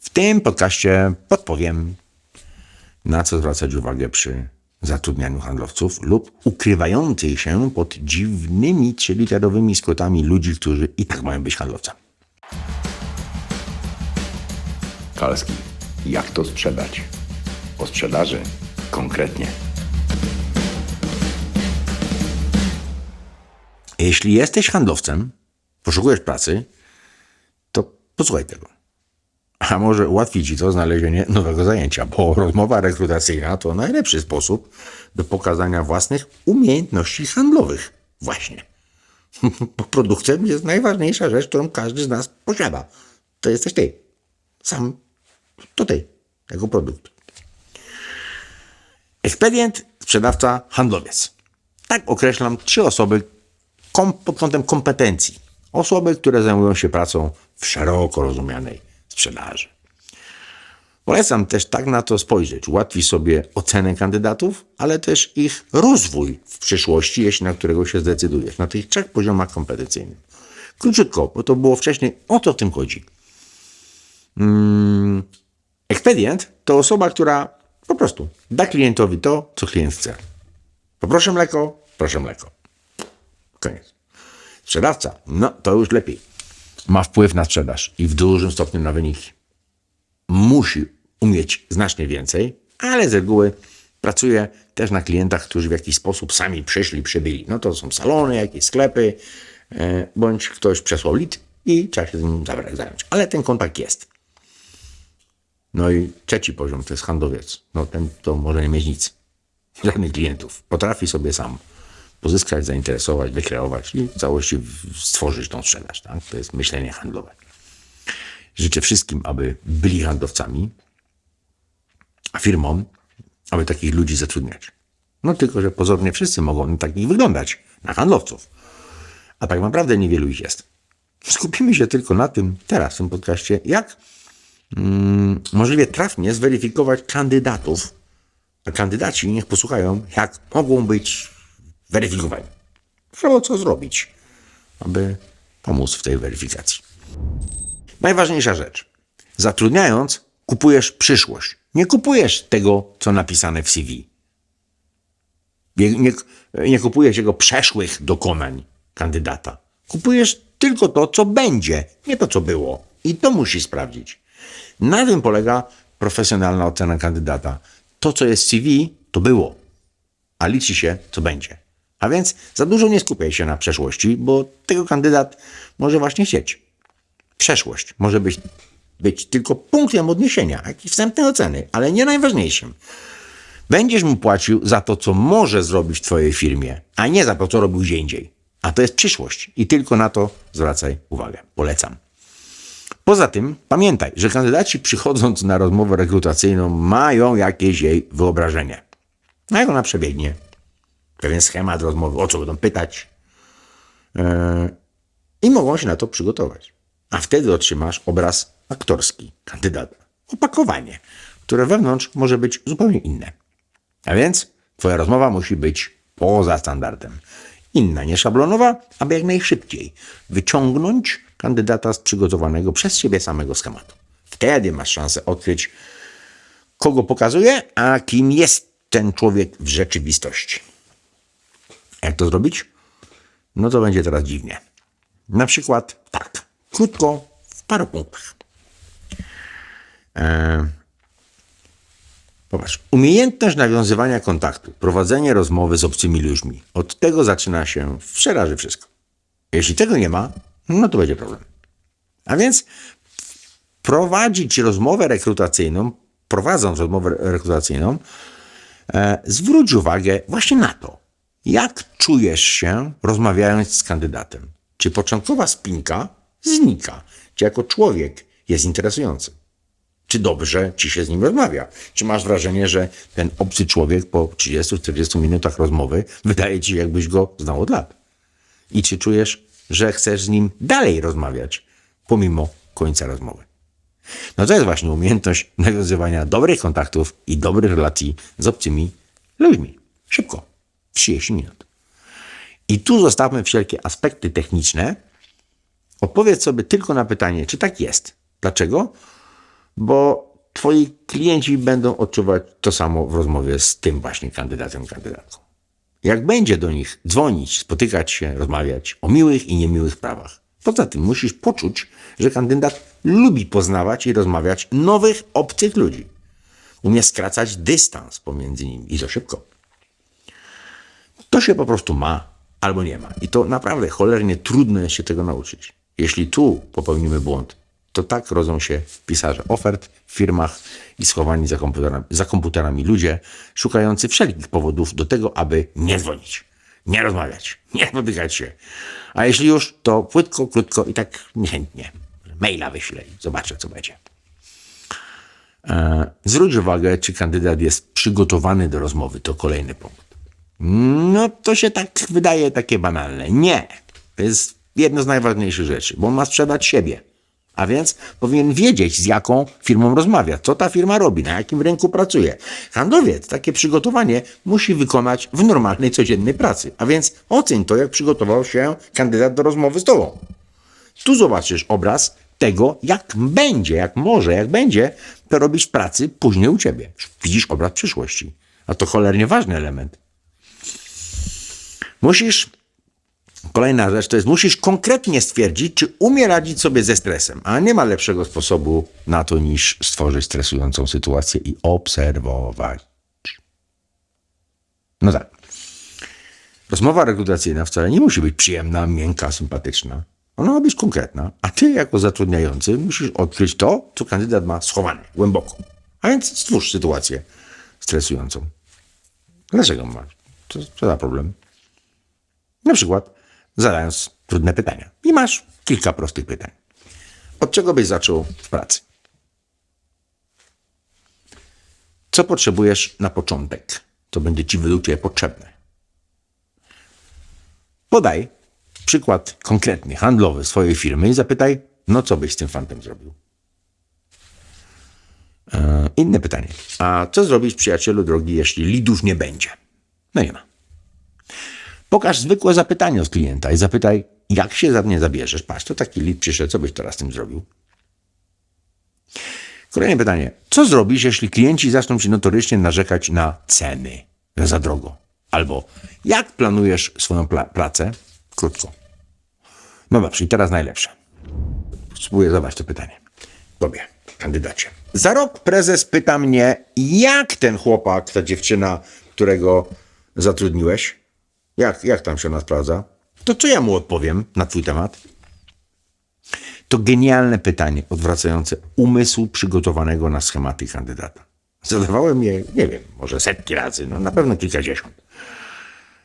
W tym podcaście podpowiem, na co zwracać uwagę przy zatrudnianiu handlowców lub ukrywających się pod dziwnymi trzyliterowymi skrótami ludzi, którzy i tak mają być handlowcami. Kalski, jak to sprzedać? O sprzedaży konkretnie. Jeśli jesteś handlowcem, poszukujesz pracy, to posłuchaj tego. A może ułatwi ci to znalezienie nowego zajęcia, bo rozmowa rekrutacyjna to najlepszy sposób do pokazania własnych umiejętności handlowych. Właśnie. Bo produktem jest najważniejsza rzecz, którą każdy z nas posiada. To jesteś ty. Sam to ty, jako produkt. Ekspedient, sprzedawca, handlowiec. Tak określam trzy osoby kom, pod kątem kompetencji. Osoby, które zajmują się pracą w szeroko rozumianej sprzedaży. Polecam też tak na to spojrzeć. Ułatwi sobie ocenę kandydatów, ale też ich rozwój w przyszłości, jeśli na którego się zdecydujesz, na tych trzech poziomach kompetencyjnych. Króciutko, bo to było wcześniej, o to tym chodzi. Mm, ekspedient to osoba, która po prostu da klientowi to, co klient chce. Poproszę mleko, proszę mleko. Koniec. Sprzedawca, no to już lepiej. Ma wpływ na sprzedaż i w dużym stopniu na wyniki. Musi umieć znacznie więcej, ale z reguły pracuje też na klientach, którzy w jakiś sposób sami przyszli, przybyli. No to są salony, jakieś sklepy, e, bądź ktoś przesłał lit i trzeba się tym zabrać, zająć. Ale ten kontakt jest. No i trzeci poziom to jest handlowiec. No ten to może nie mieć nic. Żadnych klientów. Potrafi sobie sam pozyskać, zainteresować, wykreować i w całości stworzyć tą sprzedaż. Tak? To jest myślenie handlowe. Życzę wszystkim, aby byli handlowcami, a firmom, aby takich ludzi zatrudniać. No tylko, że pozornie wszyscy mogą takich wyglądać, na handlowców. A tak naprawdę niewielu ich jest. Skupimy się tylko na tym teraz w tym podcaście, jak mm, możliwie trafnie zweryfikować kandydatów, a kandydaci niech posłuchają, jak mogą być weryfikowani. Albo co zrobić, aby pomóc w tej weryfikacji. Najważniejsza rzecz. Zatrudniając, kupujesz przyszłość. Nie kupujesz tego, co napisane w CV. Nie, nie, nie kupujesz jego przeszłych dokonań kandydata. Kupujesz tylko to, co będzie, nie to, co było. I to musi sprawdzić. Na tym polega profesjonalna ocena kandydata. To, co jest CV, to było, a liczy się, co będzie. A więc za dużo nie skupiaj się na przeszłości, bo tego kandydat może właśnie chcieć. Przeszłość może być, być tylko punktem odniesienia, jak i wstępnej oceny, ale nie najważniejszym. Będziesz mu płacił za to, co może zrobić w Twojej firmie, a nie za to, co robił gdzie indziej. A to jest przyszłość i tylko na to zwracaj uwagę. Polecam. Poza tym pamiętaj, że kandydaci przychodząc na rozmowę rekrutacyjną mają jakieś jej wyobrażenie. Jak ona przebiegnie? Pewien schemat rozmowy, o co będą pytać. Eee, I mogą się na to przygotować. A wtedy otrzymasz obraz aktorski kandydata. Opakowanie, które wewnątrz może być zupełnie inne. A więc Twoja rozmowa musi być poza standardem. Inna, nieszablonowa, aby jak najszybciej wyciągnąć kandydata z przygotowanego przez siebie samego schematu. Wtedy masz szansę odkryć, kogo pokazuje, a kim jest ten człowiek w rzeczywistości. Jak to zrobić? No to będzie teraz dziwnie. Na przykład tak, krótko, w paru punktach. Eee, Popatrz, umiejętność nawiązywania kontaktu, prowadzenie rozmowy z obcymi ludźmi. Od tego zaczyna się w wszystko. Jeśli tego nie ma, no to będzie problem. A więc prowadzić rozmowę rekrutacyjną, prowadząc rozmowę rekrutacyjną, e, zwróć uwagę właśnie na to, jak czujesz się rozmawiając z kandydatem. Czy początkowa spinka znika? Czy jako człowiek jest interesujący? Czy dobrze ci się z nim rozmawia? Czy masz wrażenie, że ten obcy człowiek po 30-40 minutach rozmowy wydaje ci, jakbyś go znał od lat? I czy czujesz, że chcesz z nim dalej rozmawiać, pomimo końca rozmowy? No to jest właśnie umiejętność nawiązywania dobrych kontaktów i dobrych relacji z obcymi ludźmi. Szybko. 30 minut. I tu zostawmy wszelkie aspekty techniczne. Odpowiedz sobie tylko na pytanie, czy tak jest. Dlaczego? bo twoi klienci będą odczuwać to samo w rozmowie z tym właśnie kandydatem, kandydatką. Jak będzie do nich dzwonić, spotykać się, rozmawiać o miłych i niemiłych sprawach. Poza tym musisz poczuć, że kandydat lubi poznawać i rozmawiać nowych, obcych ludzi. Umie skracać dystans pomiędzy nimi i to szybko. To się po prostu ma albo nie ma. I to naprawdę cholernie trudno jest się tego nauczyć. Jeśli tu popełnimy błąd, to tak rodzą się pisarze ofert w firmach i schowani za komputerami, za komputerami ludzie, szukający wszelkich powodów do tego, aby nie dzwonić, nie rozmawiać, nie spotykać się. A jeśli już, to płytko, krótko i tak niechętnie. Maila wyślę i zobaczę, co będzie. E, zwróć uwagę, czy kandydat jest przygotowany do rozmowy. To kolejny punkt. No to się tak wydaje takie banalne. Nie. To jest jedno z najważniejszych rzeczy, bo on ma sprzedać siebie. A więc powinien wiedzieć, z jaką firmą rozmawia, co ta firma robi, na jakim rynku pracuje. Handlowiec takie przygotowanie musi wykonać w normalnej, codziennej pracy. A więc oceń to, jak przygotował się kandydat do rozmowy z tobą. Tu zobaczysz obraz tego, jak będzie, jak może, jak będzie to robić pracy później u ciebie. Widzisz obraz przyszłości. A to cholernie ważny element. Musisz, kolejna rzecz to jest, musisz konkretnie stwierdzić, czy umie radzić sobie ze stresem. A nie ma lepszego sposobu na to, niż stworzyć stresującą sytuację i obserwować. No tak. Rozmowa rekrutacyjna wcale nie musi być przyjemna, miękka, sympatyczna. Ona ma być konkretna, a ty jako zatrudniający musisz odkryć to, co kandydat ma schowane, głęboko. A więc stwórz sytuację stresującą. Dlaczego masz? Co, co za problem? Na przykład zadając trudne pytania. I masz kilka prostych pytań. Od czego byś zaczął w pracy? Co potrzebujesz na początek? Co będzie ci według ciebie potrzebne? Podaj przykład konkretny, handlowy swojej firmy i zapytaj, no co byś z tym fantem zrobił? E, inne pytanie. A co zrobić, przyjacielu drogi, jeśli lidów nie będzie? No nie ma. Pokaż zwykłe zapytanie od klienta i zapytaj, jak się za mnie zabierzesz. Patrz, to taki lid przyszedł, co byś teraz z tym zrobił? Kolejne pytanie. Co zrobisz, jeśli klienci zaczną ci notorycznie narzekać na ceny, za drogo? Albo jak planujesz swoją pracę? Krótko. No dobrze, i teraz najlepsze. Spróbuję zadać to pytanie. Tobie, kandydacie. Za rok prezes pyta mnie, jak ten chłopak, ta dziewczyna, którego zatrudniłeś, jak, jak tam się ona sprawdza? To co ja mu odpowiem na twój temat? To genialne pytanie odwracające umysł przygotowanego na schematy kandydata. Zadawałem je, nie wiem, może setki razy, no na pewno kilkadziesiąt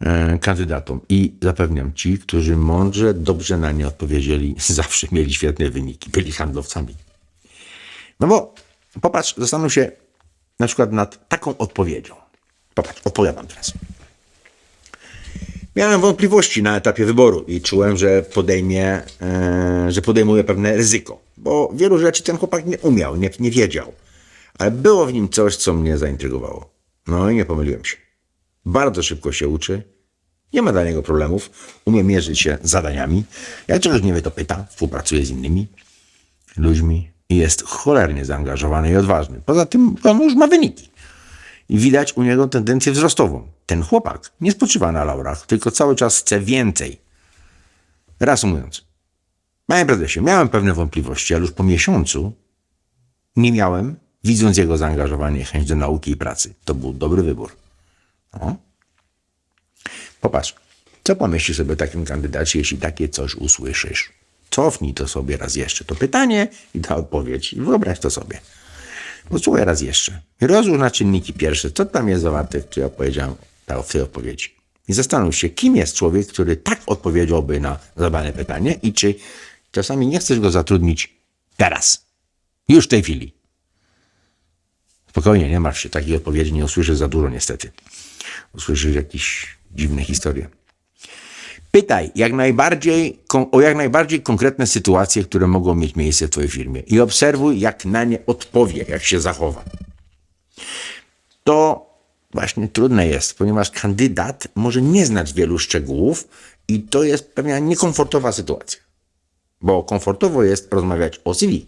e, kandydatom i zapewniam ci, którzy mądrze, dobrze na nie odpowiedzieli, zawsze mieli świetne wyniki, byli handlowcami. No bo popatrz, zastanów się na przykład nad taką odpowiedzią. Popatrz, odpowiadam teraz. Miałem wątpliwości na etapie wyboru i czułem, że podejmie, e, że podejmuje pewne ryzyko, bo wielu rzeczy ten chłopak nie umiał, nie, nie wiedział, ale było w nim coś, co mnie zaintrygowało. No i nie pomyliłem się. Bardzo szybko się uczy, nie ma dla niego problemów, umie mierzyć się z zadaniami. Jak czegoś nie wie, to pyta, współpracuje z innymi ludźmi i jest cholernie zaangażowany i odważny. Poza tym on już ma wyniki. Widać u niego tendencję wzrostową. Ten chłopak nie spoczywa na laurach, tylko cały czas chce więcej. Reasumując, panie prezesie, miałem pewne wątpliwości, ale już po miesiącu nie miałem, widząc jego zaangażowanie, chęć do nauki i pracy. To był dobry wybór. O. Popatrz, co pomyśli sobie o takim kandydacie, jeśli takie coś usłyszysz? Cofnij to sobie raz jeszcze. To pytanie i ta odpowiedź. I wyobraź to sobie. Posłuchaj raz jeszcze. Rozłóż na czynniki pierwsze, co tam jest zawarte, czy ja powiedziałem w tej odpowiedzi. I zastanów się, kim jest człowiek, który tak odpowiedziałby na zadane pytanie i czy czasami nie chcesz go zatrudnić teraz. Już w tej chwili. Spokojnie, nie martw się, takiej odpowiedzi nie usłyszysz za dużo niestety. Usłyszysz jakieś dziwne historie. Pytaj jak najbardziej, o jak najbardziej konkretne sytuacje, które mogą mieć miejsce w Twojej firmie i obserwuj, jak na nie odpowie, jak się zachowa. To właśnie trudne jest, ponieważ kandydat może nie znać wielu szczegółów i to jest pewna niekomfortowa sytuacja. Bo komfortowo jest rozmawiać o CV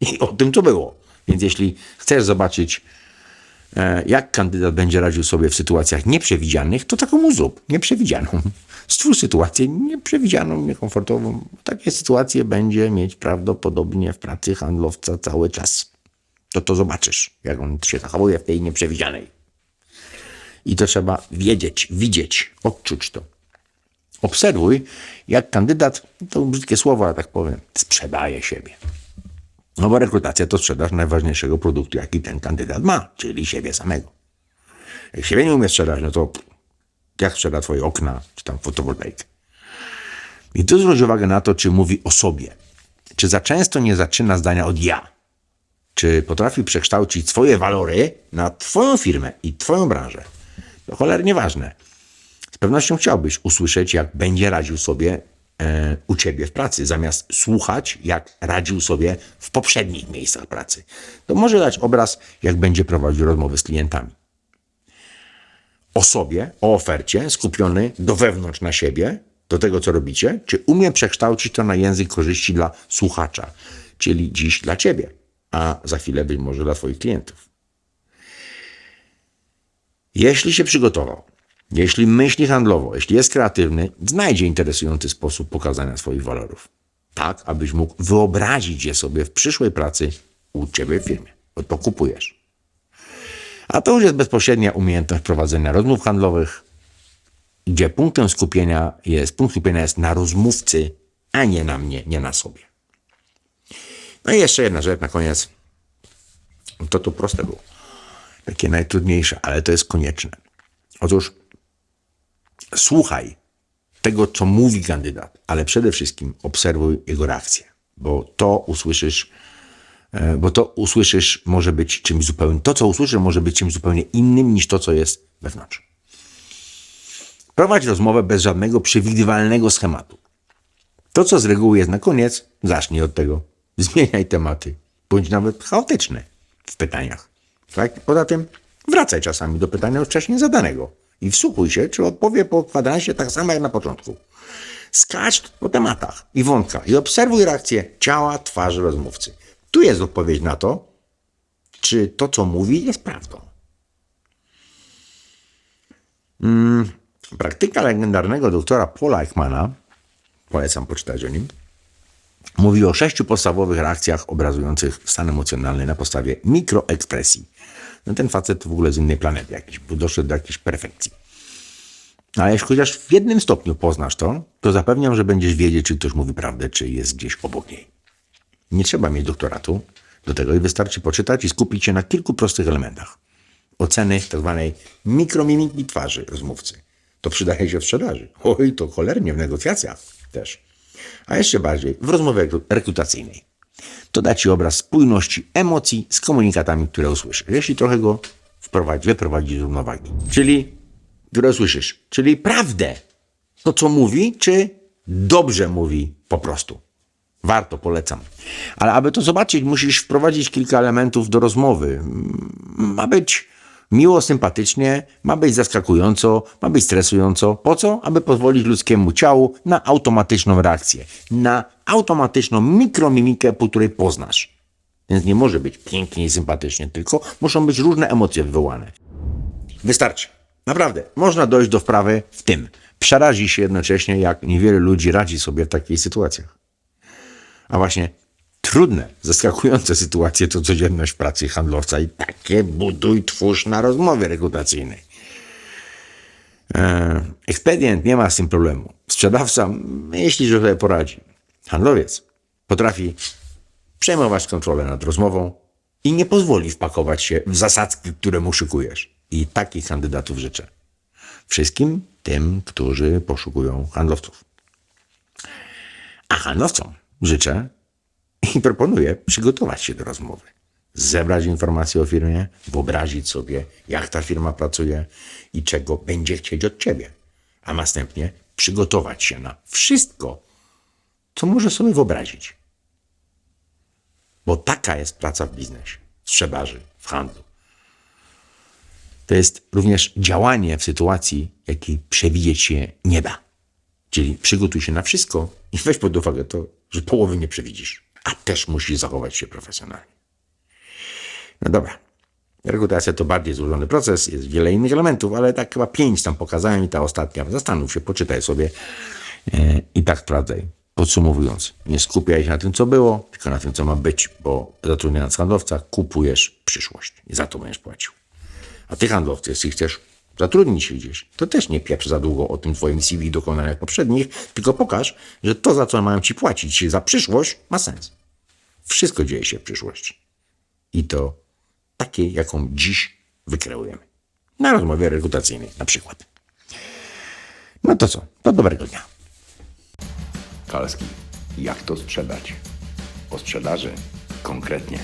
i o tym, co było. Więc jeśli chcesz zobaczyć, jak kandydat będzie radził sobie w sytuacjach nieprzewidzianych, to taką mu zrób, nieprzewidzianą. Stwórz sytuację nieprzewidzianą, niekomfortową. Takie sytuacje będzie mieć prawdopodobnie w pracy handlowca cały czas. To to zobaczysz, jak on się zachowuje w tej nieprzewidzianej. I to trzeba wiedzieć, widzieć, odczuć to. Obserwuj, jak kandydat, to brzydkie słowo, ale tak powiem, sprzedaje siebie. No bo rekrutacja to sprzedaż najważniejszego produktu, jaki ten kandydat ma, czyli siebie samego. Jak siebie nie umie sprzedać, no to jak sprzeda twoje okna, czy tam fotowoltaikę. I tu zwróć uwagę na to, czy mówi o sobie. Czy za często nie zaczyna zdania od ja. Czy potrafi przekształcić swoje walory na twoją firmę i twoją branżę. To cholernie ważne. Z pewnością chciałbyś usłyszeć, jak będzie radził sobie u ciebie w pracy, zamiast słuchać, jak radził sobie w poprzednich miejscach pracy. To może dać obraz, jak będzie prowadził rozmowy z klientami. O sobie, o ofercie, skupiony do wewnątrz na siebie, do tego, co robicie, czy umie przekształcić to na język korzyści dla słuchacza, czyli dziś dla ciebie, a za chwilę być może dla twoich klientów. Jeśli się przygotował, jeśli myśli handlowo, jeśli jest kreatywny, znajdzie interesujący sposób pokazania swoich walorów. Tak, abyś mógł wyobrazić je sobie w przyszłej pracy u ciebie w firmie, bo to kupujesz. A to już jest bezpośrednia umiejętność prowadzenia rozmów handlowych, gdzie punktem skupienia jest, punkt skupienia jest na rozmówcy, a nie na mnie, nie na sobie. No i jeszcze jedna rzecz na koniec. To tu proste było. Takie najtrudniejsze, ale to jest konieczne. Otóż słuchaj tego, co mówi kandydat, ale przede wszystkim obserwuj jego reakcję, bo to usłyszysz, e, bo to usłyszysz może być czymś zupełnie, to co usłyszysz może być czymś zupełnie innym niż to, co jest wewnątrz. Prowadź rozmowę bez żadnego przewidywalnego schematu. To, co z reguły jest na koniec, zacznij od tego. Zmieniaj tematy, bądź nawet chaotyczny w pytaniach. Tak? Poza tym wracaj czasami do pytania wcześniej zadanego i wsłuchuj się, czy odpowie po kwadransie tak samo jak na początku. Skacz po tematach i wątkach i obserwuj reakcję ciała, twarzy rozmówcy. Tu jest odpowiedź na to, czy to, co mówi, jest prawdą. Mm, praktyka legendarnego doktora Paula Eichmana, polecam poczytać o nim, mówi o sześciu podstawowych reakcjach obrazujących stan emocjonalny na podstawie mikroekspresji. No ten facet w ogóle z innej planety jakiś, bo doszedł do jakiejś perfekcji. Ale jeśli chociaż w jednym stopniu poznasz to, to zapewniam, że będziesz wiedzieć, czy ktoś mówi prawdę, czy jest gdzieś obok niej. Nie trzeba mieć doktoratu do tego i wystarczy poczytać i skupić się na kilku prostych elementach. Oceny tzw. mikromimiki twarzy rozmówcy. To przydaje się w sprzedaży. Oj, to cholernie w negocjacjach też. A jeszcze bardziej w rozmowie rekru- rekrutacyjnej. To da Ci obraz spójności emocji z komunikatami, które usłyszysz. Jeśli trochę go wprowadzi, wyprowadzi z równowagi. Czyli, które usłyszysz, czyli prawdę. To, co mówi, czy dobrze mówi po prostu. Warto, polecam. Ale aby to zobaczyć, musisz wprowadzić kilka elementów do rozmowy. Ma być miło, sympatycznie, ma być zaskakująco, ma być stresująco. Po co? Aby pozwolić ludzkiemu ciału na automatyczną reakcję, na automatyczną mikromimikę, po której poznasz. Więc nie może być pięknie i sympatycznie, tylko muszą być różne emocje wywołane. Wystarczy. Naprawdę. Można dojść do wprawy w tym. Przerazi się jednocześnie, jak niewiele ludzi radzi sobie w takich sytuacjach. A właśnie trudne, zaskakujące sytuacje to codzienność pracy handlowca i takie buduj, twórz na rozmowie rekrutacyjnej. E, ekspedient nie ma z tym problemu. Sprzedawca myśli, że sobie poradzi. Handlowiec potrafi przejmować kontrolę nad rozmową i nie pozwoli wpakować się w zasadzki, które mu szykujesz. I takich kandydatów życzę. Wszystkim tym, którzy poszukują handlowców. A handlowcom życzę i proponuję przygotować się do rozmowy. Zebrać informacje o firmie, wyobrazić sobie, jak ta firma pracuje i czego będzie chcieć od ciebie, a następnie przygotować się na wszystko, co może sobie wyobrazić. Bo taka jest praca w biznesie, w sprzedaży, w handlu. To jest również działanie w sytuacji, jakiej przewidzieć się nie da. Czyli przygotuj się na wszystko i weź pod uwagę to, że połowy nie przewidzisz, a też musisz zachować się profesjonalnie. Dobra. Rekrutacja to bardziej złożony proces, jest wiele innych elementów, ale tak chyba pięć tam pokazałem i ta ostatnia. Zastanów się, poczytaj sobie e, i tak sprawdzaj. Podsumowując, nie skupiaj się na tym, co było, tylko na tym, co ma być, bo zatrudniając handlowca, kupujesz przyszłość i za to będziesz płacił. A ty handlowcy, jeśli chcesz zatrudnić się gdzieś, to też nie pieprz za długo o tym twoim CV dokonaniach poprzednich, tylko pokaż, że to, za co mają ci płacić za przyszłość, ma sens. Wszystko dzieje się w przyszłości. I to takiej, jaką dziś wykreujemy. Na rozmowie rekrutacyjnej na przykład. No to co? Do dobrego dnia. Kalski, jak to sprzedać? O sprzedaży konkretnie.